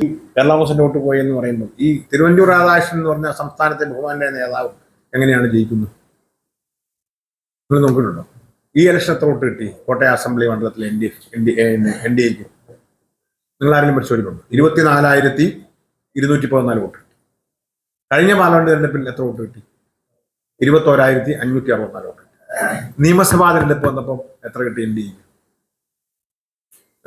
കേരള കോൺഗ്രസിന്റെ വോട്ട് പോയി എന്ന് പറയുമ്പോൾ ഈ തിരുവഞ്ചൂർ രാധാകൃഷ്ണൻ എന്ന് പറഞ്ഞ സംസ്ഥാനത്തെ ബഹുമാന്റെ നേതാവ് എങ്ങനെയാണ് ജയിക്കുന്നത്? നിങ്ങൾ നോക്കിയിട്ടുണ്ടോ? ഈ ഇലക്ഷൻ എത്ര കിട്ടി. കോട്ടയം അസംബ്ലി മണ്ഡലത്തിൽ N D N D N D എക്ക് നിങ്ങൾ ആരെങ്കിലും പരിശോധിക്കുന്നുണ്ടോ ഇരുപത്തിനാലായിരത്തി ഇരുന്നൂറ്റി പതിനാല് വോട്ട് കിട്ടി. കഴിഞ്ഞ പാർലമെന്റ് തെരഞ്ഞെടുപ്പിൽ എത്ര വോട്ട് കിട്ടി? ഇരുപത്തോരായിരത്തി അഞ്ഞൂറ്റി അറുപത്തിനാല് വോട്ട് നിയമസഭാ തെരഞ്ഞെടുപ്പ് വന്നപ്പോൾ എത്ര കിട്ടി എൻ ഡി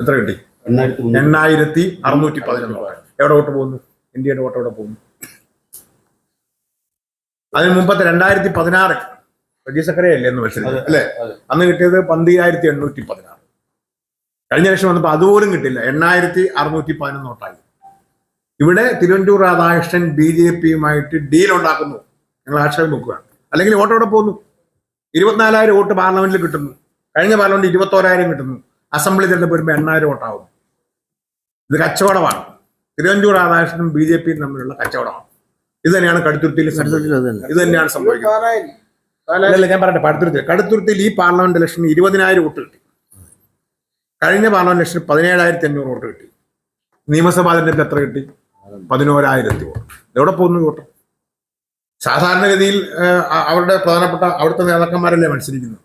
എത്ര കിട്ടി? എണ്ണായിരത്തി അറുന്നൂറ്റി പതിനൊന്ന് എവിടെ വോട്ട് പോകുന്നു? ഇന്ത്യയുടെ വോട്ട് എവിടെ പോകുന്നു? അതിന് മുമ്പത്തെ രണ്ടായിരത്തി പതിനാറ് റജി സക്കരയല്ലേ എന്ന് വെച്ചത് അല്ലേ? അന്ന് കിട്ടിയത് പന്തിരായിരത്തി എണ്ണൂറ്റി പതിനാറ് കഴിഞ്ഞ ലക്ഷം വന്നപ്പോൾ അതുപോലും കിട്ടില്ല. എണ്ണായിരത്തി അറുന്നൂറ്റി പതിനൊന്ന് വോട്ടായി. ഇവിടെ തിരുവനന്തപുരം രാധാകൃഷ്ണൻ ബി ജെ പിയുമായിട്ട് ഡീൽ ഉണ്ടാക്കുന്നു. ഞങ്ങൾ ആക്ഷേപം വെക്കുകയാണ്. അല്ലെങ്കിൽ വോട്ട് എവിടെ പോകുന്നു? ഇരുപത്തിനാലായിരം വോട്ട് പാർലമെന്റിൽ കിട്ടുന്നു. കഴിഞ്ഞ പാർലമെന്റ് ഇരുപത്തോരായിരം കിട്ടുന്നു. അസംബ്ലി തെരഞ്ഞെടുപ്പ് വരുമ്പോൾ എണ്ണായിരം വോട്ടാവും. ഇത് കച്ചവടമാണ്. തിരുവഞ്ചൂർ രാധാകൃഷ്ണനും ബി ജെ പിയും തമ്മിലുള്ള കച്ചവടമാണ്. ഇത് തന്നെയാണ് കടുത്തുരുത്തിയിൽ ഇത് തന്നെയാണ് സംഭവിക്കുന്നത്. അല്ലല്ല ഞാൻ പറയട്ടെ കടുത്തുരുത്തി കടുത്തുരുത്തിയിൽ ഈ പാർലമെന്റ് ഇലക്ഷന് ഇരുപതിനായിരം വോട്ട് കിട്ടി. കഴിഞ്ഞ പാർലമെന്റ് ഇലക്ഷന് പതിനേഴായിരത്തി അഞ്ഞൂറ് വോട്ട് കിട്ടി. നിയമസഭാ തെരഞ്ഞെടുപ്പ് എത്ര കിട്ടി? പതിനോരായിരത്തി വോട്ട്. എവിടെ പോകുന്നു വോട്ട്? സാധാരണഗതിയിൽ അവരുടെ പ്രധാനപ്പെട്ട അവിടുത്തെ നേതാക്കന്മാരല്ലേ മത്സരിക്കുന്നത്?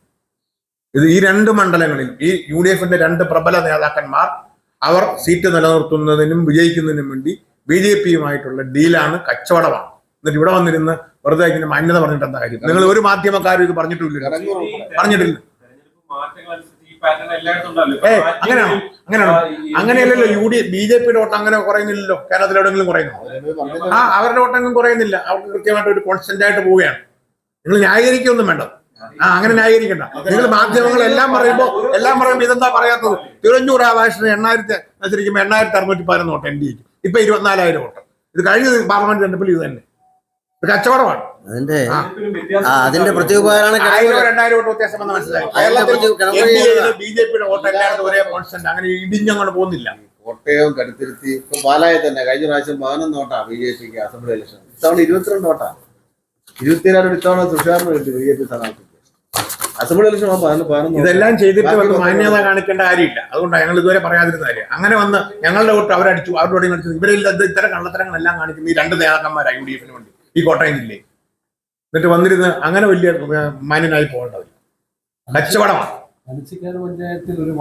ഇത് ഈ രണ്ട് മണ്ഡലങ്ങളിൽ ഈ യു ഡി എഫിന്റെ രണ്ട് പ്രബല നേതാക്കന്മാർ അവർ സീറ്റ് നിലനിർത്തുന്നതിനും വിജയിക്കുന്നതിനും വേണ്ടി ബി ജെ പിയുമായിട്ടുള്ള ഡീലാണ് കച്ചവടമാണ്. എന്നിട്ട് ഇവിടെ വന്നിരുന്ന് വെറുതെ ഇങ്ങനെ മാന്യത പറഞ്ഞിട്ട് എന്താ കാര്യം? നിങ്ങൾ ഒരു മാധ്യമക്കാരും ഇത് പറഞ്ഞിട്ടില്ല. പറഞ്ഞിട്ടില്ല. ഏ അങ്ങനെയാണോ? അങ്ങനെയാണോ? അങ്ങനെയല്ലല്ലോ യു ഡി ബി ജെ പിയുടെ വോട്ട് അങ്ങനെ കുറയുന്നില്ലല്ലോ. കേരളത്തിൽ എവിടെയെങ്കിലും കുറയുന്നു? ആ അവരുടെ വോട്ടെങ്കിലും കുറയുന്നില്ല. അവർക്ക് കൃത്യമായിട്ട് ഒരു കോൺസ്റ്റന്റ് ആയിട്ട് പോവുകയാണ്. നിങ്ങൾ ന്യായീകരിക്കൊന്നും വേണ്ട. ആ അങ്ങനെ ന്യായീകരിക്കണ്ട. നിങ്ങൾ മാധ്യമങ്ങൾ എല്ലാം പറയുമ്പോൾ എല്ലാം പറയുമ്പോൾ ഇതെന്താ പറയാത്തത്? തിരുവഞ്ചൂർ രാധാകൃഷ്ണൻ എണ്ണായിരത്തി മത്സരിക്കുമ്പോൾ എണ്ണായിരത്തി അറുന്നൂറ്റി പതിനൊന്ന് വോട്ട് എൻ ഡി എക്ക്. ഇപ്പൊ ഇരുപത്തിനാലായിരം വോട്ട്. ഇത് കഴിഞ്ഞ പാർലമെന്റ് തെരഞ്ഞെടുപ്പിൽ ഇത് തന്നെ. ഇത് കച്ചവടമാണ്. അതിന്റെ അതിന്റെ പ്രത്യുപകാരമാണ് രണ്ടായിരം വോട്ട് വ്യത്യാസം വന്ന മനസ്സിലായി. അതിന്റെ കേരളത്തിൽ പ്രതി- എൻ ഡി ബി ജെ പിയുടെ വോട്ട് എല്ലായിടത്തും ഒരേ കോൺസ്റ്റന്റ്. അങ്ങനെ ഇടിഞ്ഞങ്ങോട്ട് പോകുന്നില്ല. കോട്ടയം കടുത്തിരുത്തി ഇപ്പൊ പാലായി തന്നെ കഴിഞ്ഞ പ്രാവശ്യം പതിനൊന്ന് വോട്ടാ ബി ജെ പിക്ക് അസംബ്ലി ഇലക്ഷൻ. ഇത്തവണ ഇരുപത്തിരണ്ട് വോട്ടാ. ഇരുപത്തിനാല് ഇത്തവണ തുഷാറിന് കിട്ടി ബി ജെ പി സ്ഥാനാർത്ഥിക്ക് അസംബ്ലി ഇലക്ഷൻ ഇതെല്ലാം ചെയ്തിട്ട് വന്ന് മാന്യത കാണിക്കേണ്ട കാര്യമില്ല. അതുകൊണ്ടാണ് ഞങ്ങൾ ഇതുവരെ പറയാതിരുന്ന കാര്യം. അങ്ങനെ വന്ന് ഞങ്ങളുടെ വോട്ട് അവരടിച്ചു അവരുടെ അടിച്ചു. ഇവരിൽ ഇത് ഇത്തരം കള്ളത്തരങ്ങളെല്ലാം കാണിക്കുന്ന ഈ രണ്ട് നേതാക്കന്മാർ യു ഡി എഫിന് വേണ്ടി. ഈ കോട്ടയം ജില്ലയിൽ എന്നിട്ട് വന്നിരുന്ന് അങ്ങനെ വലിയ മാന്യനായി പോകേണ്ടതില്ല കച്ചവടമാണ് പഞ്ചായത്തിൽ ഒരു